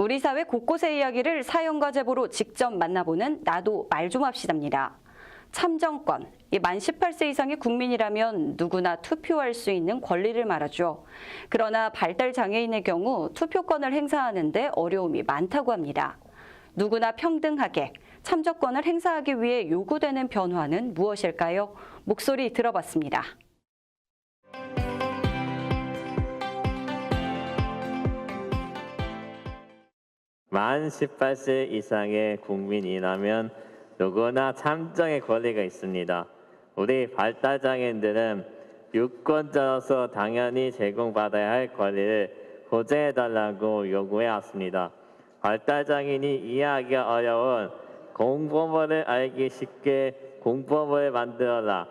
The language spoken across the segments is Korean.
우리 사회 곳곳의 이야기를 사연과 제보로 직접 만나보는 나도 말 좀 합시다입니다. 참정권, 이만 18세 이상의 국민이라면 누구나 투표할 수 있는 권리를 말하죠. 그러나 발달 장애인의 경우 투표권을 행사하는데 어려움이 많다고 합니다. 누구나 평등하게 참정권을 행사하기 위해 요구되는 변화는 무엇일까요? 목소리 들어봤습니다. 만 18세 이상의 국민이라면 누구나 참정의 권리가 있습니다. 우리 발달장애인들은 유권자로서 당연히 제공받아야 할 권리를 보장해달라고 요구해 왔습니다. 발달장애인이 이해하기가 어려운 공보물을 알기 쉽게 공보물을 만들어라.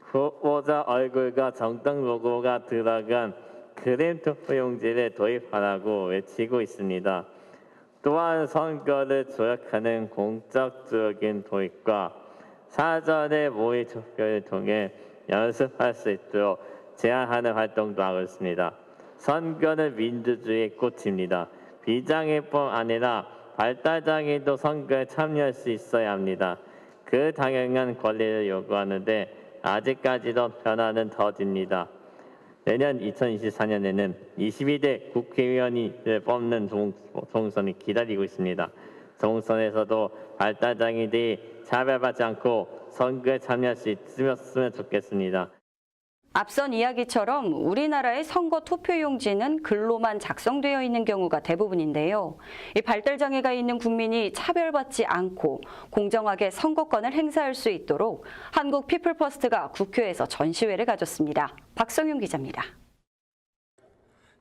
후보자 얼굴과 정당 로고가 들어간 그림 투표 용지를 도입하라고 외치고 있습니다. 또한 선거를 조약하는 공적적인 도입과 사전의 모의 투표를 통해 연습할 수 있도록 제안하는 활동도 하고 있습니다. 선거는 민주주의의 꽃입니다. 비장애뿐 아니라 발달장애도 선거에 참여할 수 있어야 합니다. 그 당연한 권리를 요구하는데 아직까지도 변화는 더딥니다. 내년 2024년에는 22대 국회의원을 뽑는 종- 총선이 기다리고 있습니다. 총선에서도 발달장애인들이 차별받지 않고 선거에 참여할 수 있으면 좋겠습니다. 앞선 이야기처럼 우리나라의 선거 투표용지는 글로만 작성되어 있는 경우가 대부분인데요. 이 발달 장애가 있는 국민이 차별받지 않고 공정하게 선거권을 행사할 수 있도록 한국 피플퍼스트가 국회에서 전시회를 가졌습니다. 박성윤 기자입니다.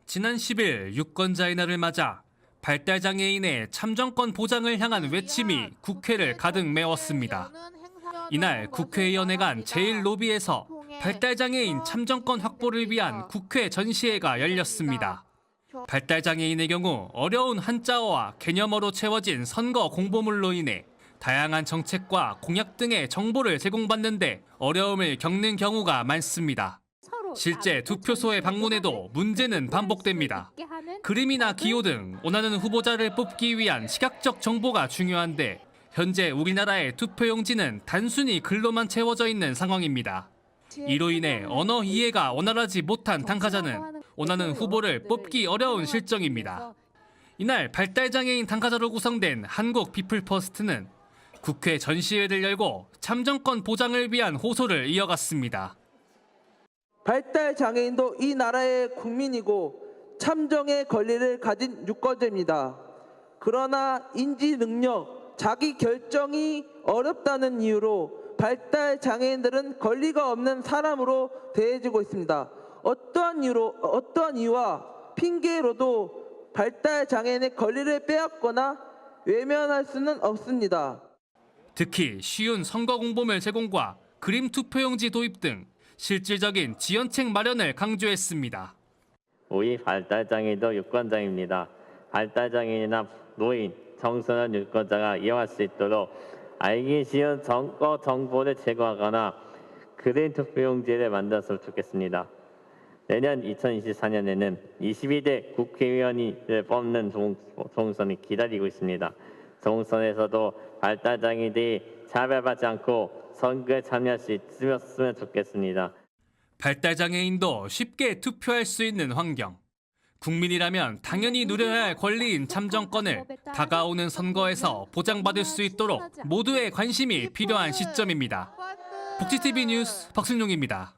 지난 10일 유권자의 날을 맞아 발달 장애인의 참정권 보장을 향한 외침이 국회를 가득 메웠습니다. 이날 국회의원회관 제1로비에서 발달장애인 참정권 확보를 위한 국회 전시회가 열렸습니다. 발달장애인의 경우 어려운 한자어와 개념어로 채워진 선거 공보물로 인해 다양한 정책과 공약 등의 정보를 제공받는데 어려움을 겪는 경우가 많습니다. 실제 투표소에 방문해도 문제는 반복됩니다. 그림이나 기호 등 원하는 후보자를 뽑기 위한 시각적 정보가 중요한데 현재 우리나라의 투표용지는 단순히 글로만 채워져 있는 상황입니다. 이로 인해 언어 이해가 원활하지 못한 당사자는 원하는 후보를 뽑기 어려운 실정입니다. 이날 발달장애인 당사자로 구성된 한국 피플퍼스트는 국회 전시회를 열고 참정권 보장을 위한 호소를 이어갔습니다. 발달 장애인도 이 나라의 국민이고 참정의 권리를 가진 유권자입니다. 그러나 인지 능력, 자기 결정이 어렵다는 이유로 발달 장애인들은 권리가 없는 사람으로 대해지고 있습니다. 어떠한 이유로 어떠한 이유와 핑계로도 발달 장애인의 권리를 빼앗거나 외면할 수는 없습니다. 특히 쉬운 선거 공보물 제공과 그림 투표용지 도입 등 실질적인 지원책 마련을 강조했습니다. 우리 발달장애도 유권자입니다. 발달장애인이나 노인, 청소년 유권자가 이용할 수 있도록 알기 쉬운 선거 정보를 제공하거나 그린 투표용지를 만들었으면 좋겠습니다. 내년 2024년에는 22대 국회의원을 뽑는 종- 총선이 기다리고 있습니다. 총선에서도 발달장애인들이 차별받지 않고 선거에 참여할 수 있으면 좋겠습니다. 발달장애인도 쉽게 투표할 수 있는 환경. 국민이라면 당연히 누려야 할 권리인 참정권을 다가오는 선거에서 보장받을 수 있도록 모두의 관심이 필요한 시점입니다. 복지TV 뉴스 박순용입니다.